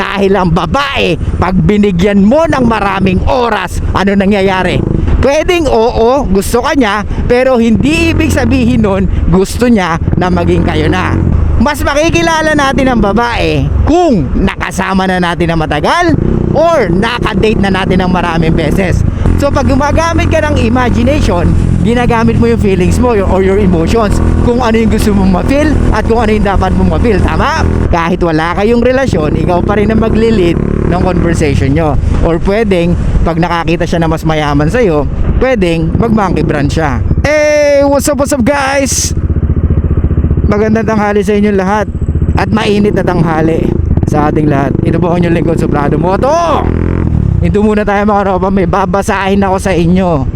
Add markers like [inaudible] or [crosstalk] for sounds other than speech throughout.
Dahil ang babae, pag binigyan mo ng maraming oras, ano nangyayari? Pwedeng oo, gusto ka niya, pero hindi ibig sabihin nun, gusto niya na maging kayo na. Mas makikilala natin ang babae kung nakasama na natin na matagal or nakadate na natin ng maraming beses. So pag gumagamit ka ng imagination, ginagamit mo yung feelings mo or your emotions kung ano yung gusto mong ma-feel at kung ano yung dapat mong ma-feel. Tama? Kahit wala kayong relasyon, ikaw pa rin ang maglilid ng conversation nyo. Or pwedeng, pag nakakita siya na mas mayaman sa'yo, pwedeng mag-monkey brand siya. Hey, what's up, what's up guys? Magandang tanghali sa inyong lahat at mainit na tanghali sa ating lahat. Ito po ang inyong lingkod, Sobrado Moto! Ito muna tayo mga ropa, may babasahin ako sa inyo.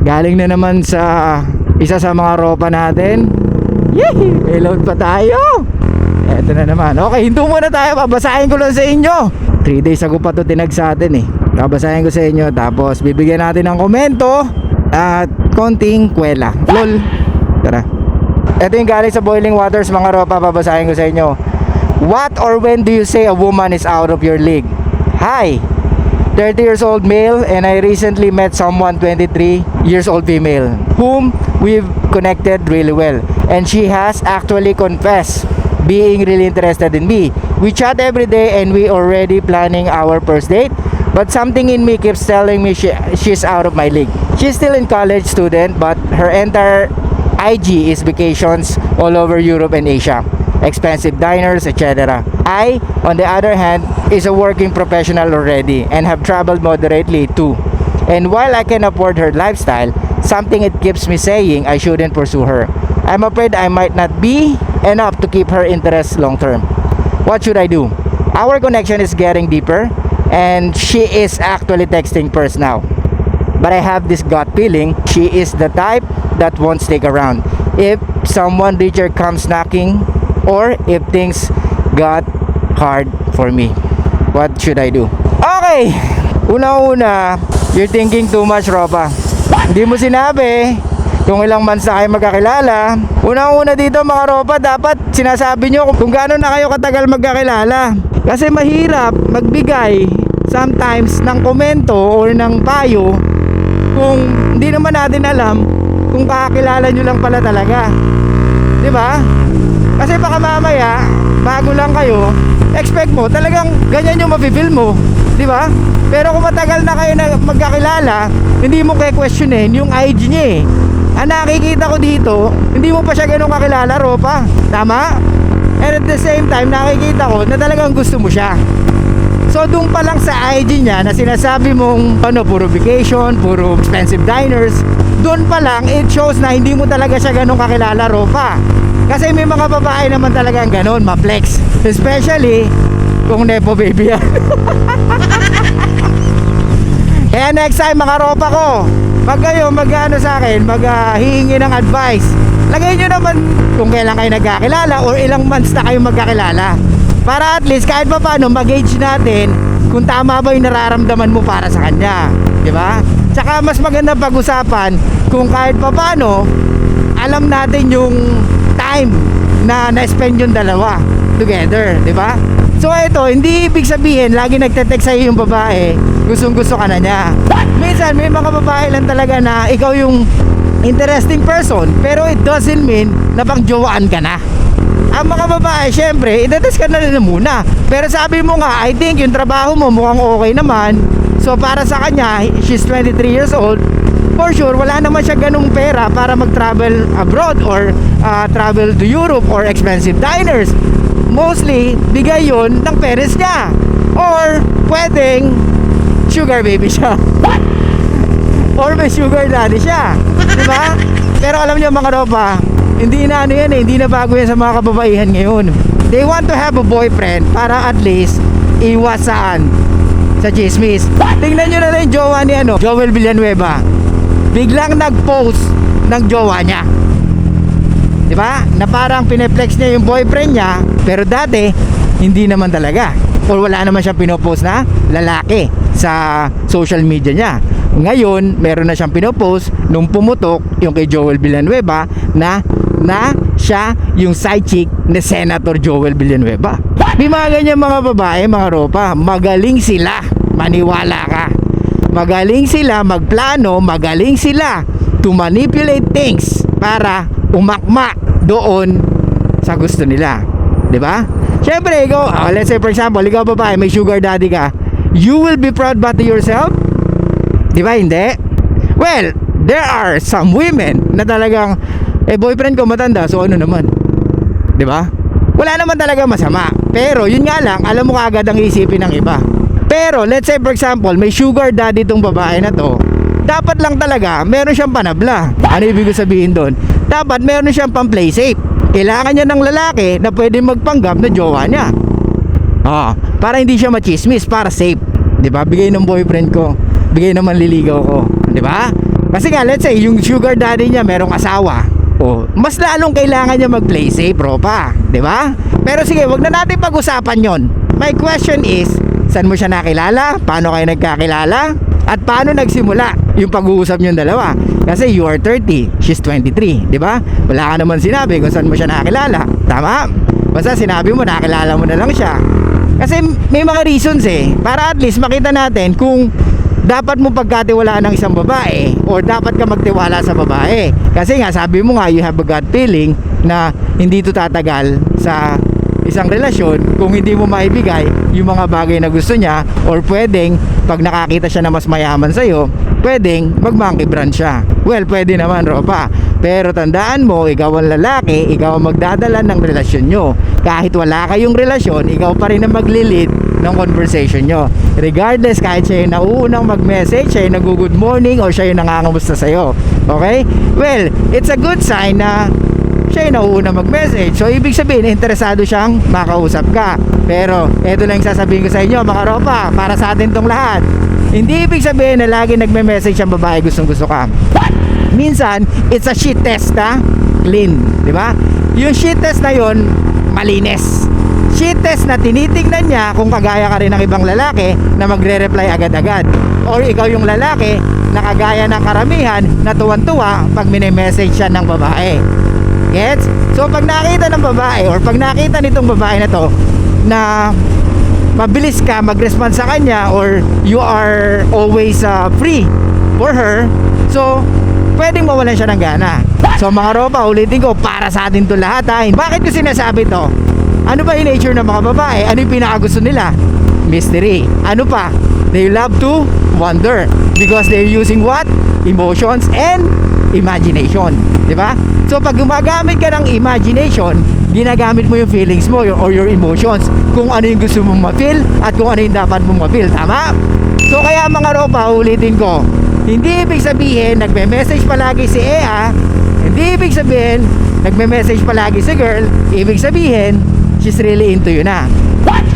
Galing na naman sa isa sa mga ropa natin. Yee! May load pa tayo! Eto na naman. Okay, hinto muna tayo. Babasahin ko lang sa inyo. 3 days ago pa to tinag sa atin eh. Babasahin ko sa inyo. Tapos bibigyan natin ng komento at konting kwela. Lol. Tara. Ito yung galing sa Boiling Waters mga ropa. Babasahin ko sa inyo. What or when do you say a woman is out of your league? Hi. 30 years old male and I recently met someone 23 years old female whom we've connected really well and she has actually confessed being really interested in me. We chat every day and we already planning our first date but something in me keeps telling me she, she's out of my league. She's still in college student but her entire IG is vacations all over Europe and Asia expensive diners, etc. I, on the other hand, is a working professional already and have traveled moderately too. And while I can afford her lifestyle, something it keeps me saying I shouldn't pursue her. I'm afraid I might not be enough to keep her interest long term. What should I do? Our connection is getting deeper and she is actually texting first now. But I have this gut feeling she is the type that won't stick around. If someone richer comes knocking or if things got hard for me. What should I do? Okay! Una-una, you're thinking too much, Ropa. Hindi mo sinabi kung ilang months na kayo magkakilala. Una-una dito mga Ropa, dapat sinasabi nyo kung gaano na kayo katagal magkakilala. Kasi mahirap magbigay sometimes ng komento or ng payo kung hindi naman natin alam kung kakilala nyo lang pala talaga. Di ba? Kasi baka mamaya, bago lang kayo, expect mo, talagang ganyan yung mafe-feel mo. Di ba? Pero kung matagal na kayo na magkakilala, hindi mo kaya questionin yung IG niya eh. Ang nakikita ko dito, hindi mo pa siya ganun kakilala, Ropa. Tama? And at the same time, nakikita ko na talagang gusto mo siya. So doon pa lang sa IG niya na sinasabi mong ano, puro vacation, puro expensive diners, doon pa lang it shows na hindi mo talaga siya ganun kakilala, Ropa. Kasi may mga babae naman talagang ganun, ma-flex. Especially kung nepo baby yan. [laughs] Kaya next time mga ropa ko, pag kayo mag-ano sa akin, maghihingi ng advice, lagay nyo naman kung kailan kayo nagkakilala or ilang months na kayo magkakilala. Para at least kahit pa paano mag-gauge natin kung tama ba yung nararamdaman mo para sa kanya. Di ba? Tsaka mas maganda pag-usapan kung kahit pa paano alam natin yung time na na-spend yung dalawa together, di ba? So ito, hindi ibig sabihin lagi nagte-text sa'yo yung babae, gustong gusto ka na niya. Minsan may mga babae lang talaga na ikaw yung interesting person, pero it doesn't mean na pang jowaan ka na. Ang mga babae, syempre, itetest ka na rin muna. Pero sabi mo nga, I think yung trabaho mo mukhang okay naman. So para sa kanya, she's 23 years old, for sure, wala naman siya ganung pera para mag-travel abroad or uh, travel to Europe or expensive diners. Mostly, bigay yon ng parents niya. Or, pwedeng, sugar baby siya. Or may sugar daddy siya. Di ba? Pero alam niyo mga ropa, hindi na ano yan eh, hindi na bago yan sa mga kababaihan ngayon. They want to have a boyfriend para at least iwas saan sa chismis. Tingnan nyo na lang yung jowa ni ano, Joel Villanueva. Biglang nag-post ng jowa niya. Di ba? Na parang pineflex niya yung boyfriend niya, pero dati, hindi naman talaga. Or wala naman siya pinopost na lalaki sa social media niya. Ngayon, meron na siyang pinopost nung pumutok yung kay Joel Villanueva na na siya yung side chick ni Senator Joel Villanueva. May mga ganyan mga babae, mga ropa. Magaling sila. Maniwala ka. Magaling sila magplano, magaling sila to manipulate things para umakma doon sa gusto nila. 'Di ba? Siyempre, ikaw, ah, let's say for example, ikaw babae, may sugar daddy ka. You will be proud ba to yourself? Di ba hindi? Well, there are some women na talagang eh boyfriend ko matanda, so ano naman? Di ba? Wala naman talaga masama. Pero yun nga lang, alam mo kaagad ang isipin ng iba. Pero let's say for example, may sugar daddy tong babae na to. Dapat lang talaga, meron siyang panabla. Ano ibig sabihin doon? Dapat meron siyang pang play safe. Kailangan niya ng lalaki na pwede magpanggap na jowa niya. Ah, para hindi siya machismis, para safe. 'Di ba? Bigay ng boyfriend ko, bigay ng manliligaw ko, 'di ba? Kasi nga let's say yung sugar daddy niya merong asawa. Oh, mas lalong kailangan niya mag-play safe, bro pa, 'di ba? Pero sige, wag na natin pag-usapan 'yon. My question is, saan mo siya nakilala? Paano kayo nagkakilala? At paano nagsimula yung pag-uusap niyong dalawa? Kasi you are 30, she's 23, di ba? Wala ka naman sinabi kung saan mo siya nakilala. Tama? Basta sinabi mo, nakilala mo na lang siya. Kasi may mga reasons eh. Para at least makita natin kung dapat mo pagkatiwalaan ng isang babae or dapat ka magtiwala sa babae. Kasi nga sabi mo nga you have a gut feeling na hindi to tatagal sa isang relasyon kung hindi mo maibigay yung mga bagay na gusto niya or pwedeng pag nakakita siya na mas mayaman sa'yo pwedeng mag-monkey brand siya. Well pwede naman ropa. Pero tandaan mo ikaw ang lalaki ikaw ang magdadala ng relasyon nyo. Kahit wala kayong relasyon ikaw pa rin ang maglilid ng conversation nyo. Regardless kahit siya yung nauunang mag-message siya yung nag-good morning or siya yung nangangamusta sa'yo. Okay? Well it's a good sign na siya yung nauuna mag-message. So, ibig sabihin, interesado siyang makausap ka. Pero, eto lang yung sasabihin ko sa inyo, mga ropa, para sa atin tong lahat. Hindi ibig sabihin na lagi nagme-message ang babae gustong gusto ka. Minsan, it's a shit test na clean. Di ba? Yung shit test na yon malinis. Shit test na tinitingnan niya kung kagaya ka rin ng ibang lalaki na magre-reply agad-agad. Or ikaw yung lalaki na kagaya ng karamihan na tuwan-tuwa pag mini-message siya ng babae. Gets? So pag nakita ng babae or pag nakita nitong babae na to na mabilis ka mag-respond sa kanya or you are always uh, free for her so pwedeng mawalan siya ng gana. So mga ropa ulitin ko para sa atin to lahat ha? Bakit ko sinasabi to? Ano ba yung nature ng mga babae? Ano yung pinakagusto nila? Mystery. Ano pa? They love to wonder because they're using what? Emotions and imagination di ba? So pag gumagamit ka ng imagination ginagamit mo yung feelings mo or your emotions kung ano yung gusto mong ma-feel at kung ano yung dapat mong ma-feel tama? So kaya mga ropa ulitin ko. Hindi ibig sabihin nagme-message palagi si Ea. Hindi ibig sabihin nagme-message palagi si girl. Ibig sabihin she's really into you na.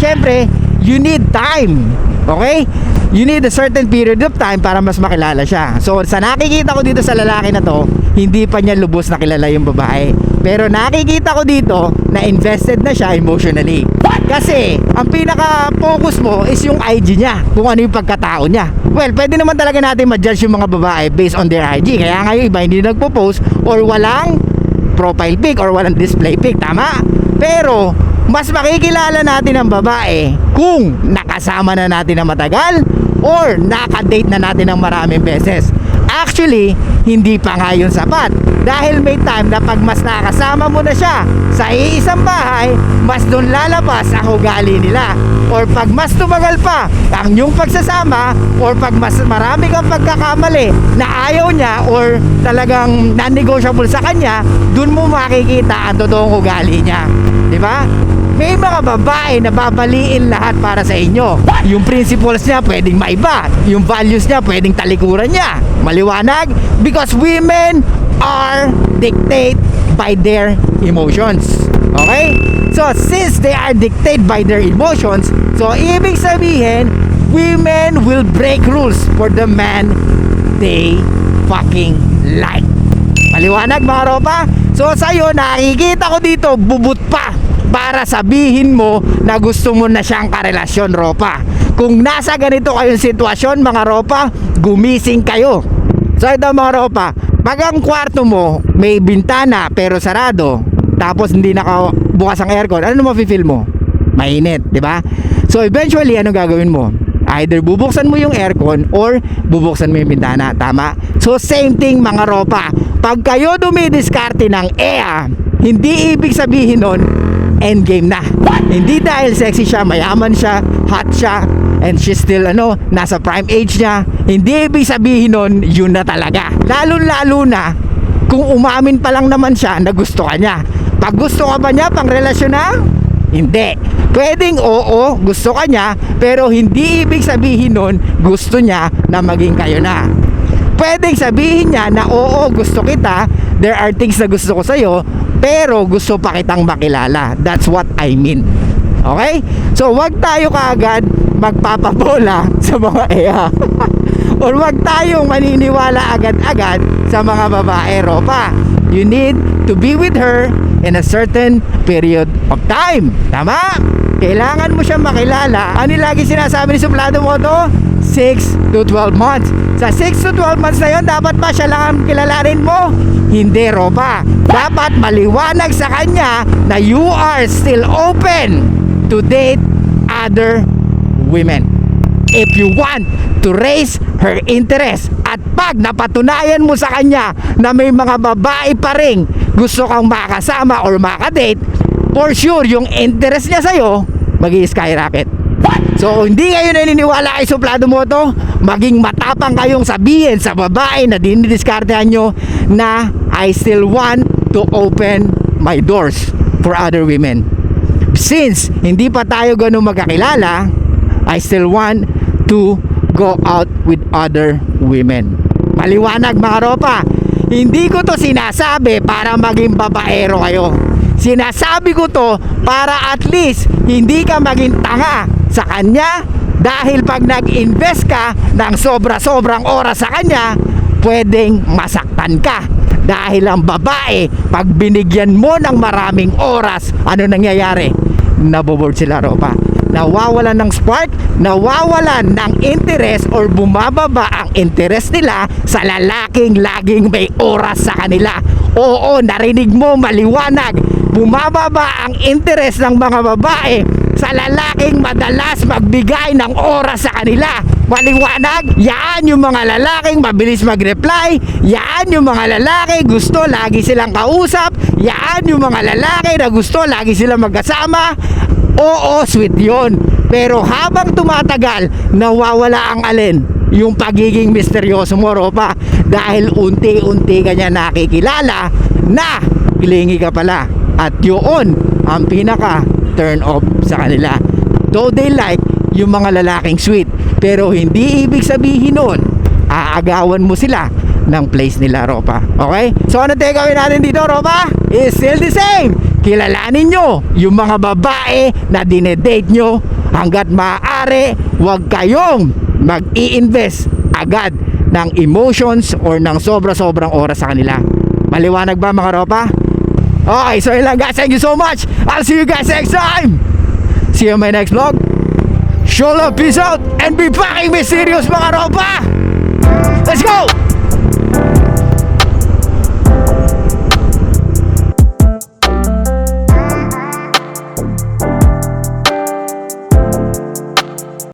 Syempre you need time okay? You need a certain period of time para mas makilala siya. So sa nakikita ko dito sa lalaki na to hindi pa niya lubos na kilala yung babae. Pero nakikita ko dito na invested na siya emotionally. Kasi ang pinaka focus mo is yung IG niya. Kung ano yung pagkatao niya. Well pwede naman talaga natin ma-judge yung mga babae based on their IG kaya nga yung iba hindi nagpo-post or walang profile pic or walang display pic. Tama? Pero mas makikilala natin ang babae kung nakasama na natin na matagal or nakadate na natin ng maraming beses. Actually hindi pa nga yun sapat. Dahil may time na pag mas nakasama mo na siya sa iisang bahay mas doon lalabas ang ugali nila. Or pag mas tumagal pa ang yung pagsasama or pag mas marami kang pagkakamali na ayaw niya or talagang non-negotiable sa kanya dun mo makikita ang totoong ugali niya. Di ba? May mga babae na babaliin lahat para sa inyo. Yung principles niya pwedeng maiba. Yung values niya pwedeng talikuran niya. Maliwanag? Because women are dictated by their emotions. Okay? So, since they are dictated by their emotions, so ibig sabihin, women will break rules for the man they fucking like. Maliwanag mga ropa? So sa'yo, nakikita ko dito, bubut pa para sabihin mo na gusto mo na siyang karelasyon, ropa. Kung nasa ganito kayong sitwasyon, mga ropa, gumising kayo. So ito mga ropa, pag ang kwarto mo may bintana pero sarado, tapos hindi nakabukas ang aircon, ano mafe-feel mo? mainit, di ba? So eventually, ano gagawin mo? Either bubuksan mo yung aircon or bubuksan mo yung bintana, tama? So same thing mga ropa. Pag kayo dumidiskarte ng EA, hindi ibig sabihin nun, endgame na. Hindi dahil sexy siya, mayaman siya, hot siya, and she's still ano, nasa prime age niya. Hindi ibig sabihin nun, yun na talaga. Lalo-lalo na, kung umamin pa lang naman siya na gusto ka niya. Pag gusto ka ba niya pang relasyon na? Hindi. Pwedeng oo, gusto ka niya, pero hindi ibig sabihin nun, gusto niya na maging kayo na. Pwedeng sabihin niya na oo, gusto kita, there are things na gusto ko sa'yo, pero gusto pa kitang makilala. That's what I mean. Okay? So, wag tayo kaagad magpapabola [laughs] sa mga EA. [laughs] Or wag tayong maniniwala agad-agad sa mga babae, Ropa. You need to be with her in a certain period of time. Tama? Kailangan mo siyang makilala. Ano lagi sinasabi ni Suplado mo to? 6 to 12 months. Sa 6 to 12 months na yun, dapat ba siya lang ang kilalanin mo? Hindi, Ropa. Dapat maliwanag sa kanya na you are still open to date other women. If you want to raise her interest at pag napatunayan mo sa kanya na may mga babae pa rin gusto kang makasama or makadate, for sure yung interest niya sa'yo mag skyrocket. So hindi kayo naniniwala kay Suplado Moto Maging matapang kayong sabihin sa babae na dinidiskartehan nyo Na I still want to open my doors for other women. Since hindi pa tayo ganun magkakilala I still want to go out with other women. Maliwanag mga ropa. Hindi ko to sinasabi para maging babaero kayo Sinasabi ko to para at least hindi ka maging tanga sa kanya dahil pag nag-invest ka ng sobra-sobrang oras sa kanya, pwedeng masaktan ka. Dahil ang babae, pag binigyan mo ng maraming oras, ano nangyayari? Naboboard sila ropa. Nawawalan ng spark, nawawalan ng interest or bumababa ang interest nila sa lalaking laging may oras sa kanila. Oo, narinig mo maliwanag. Bumababa ang interest ng mga babae sa lalaking madalas magbigay ng oras sa kanila. Maliwanag, yan yung mga lalaking mabilis mag-reply, yan yung mga lalaki gusto lagi silang kausap, yan yung mga lalaki na gusto lagi silang magkasama. Oo, sweet yon. Pero habang tumatagal, nawawala ang alin yung pagiging misteryoso mo, Ropa. Dahil unti-unti ka nakikilala na pilingi ka pala. At yun ang pinaka turn off sa kanila. Though they like yung mga lalaking sweet. Pero hindi ibig sabihin nun, aagawan mo sila ng place nila, Ropa. Okay? So ano tayo gawin natin dito, Ropa? Is still the same. Kilalanin nyo yung mga babae na dinedate nyo hanggat maaari, huwag kayong mag-i-invest agad ng emotions or ng sobra-sobrang oras sa kanila. Maliwanag ba mga Ropa? Okay, so yun lang guys. Thank you so much. I'll see you guys next time. See you in my next vlog. Show love, peace out, and be fucking mysterious mga ropa. Let's go!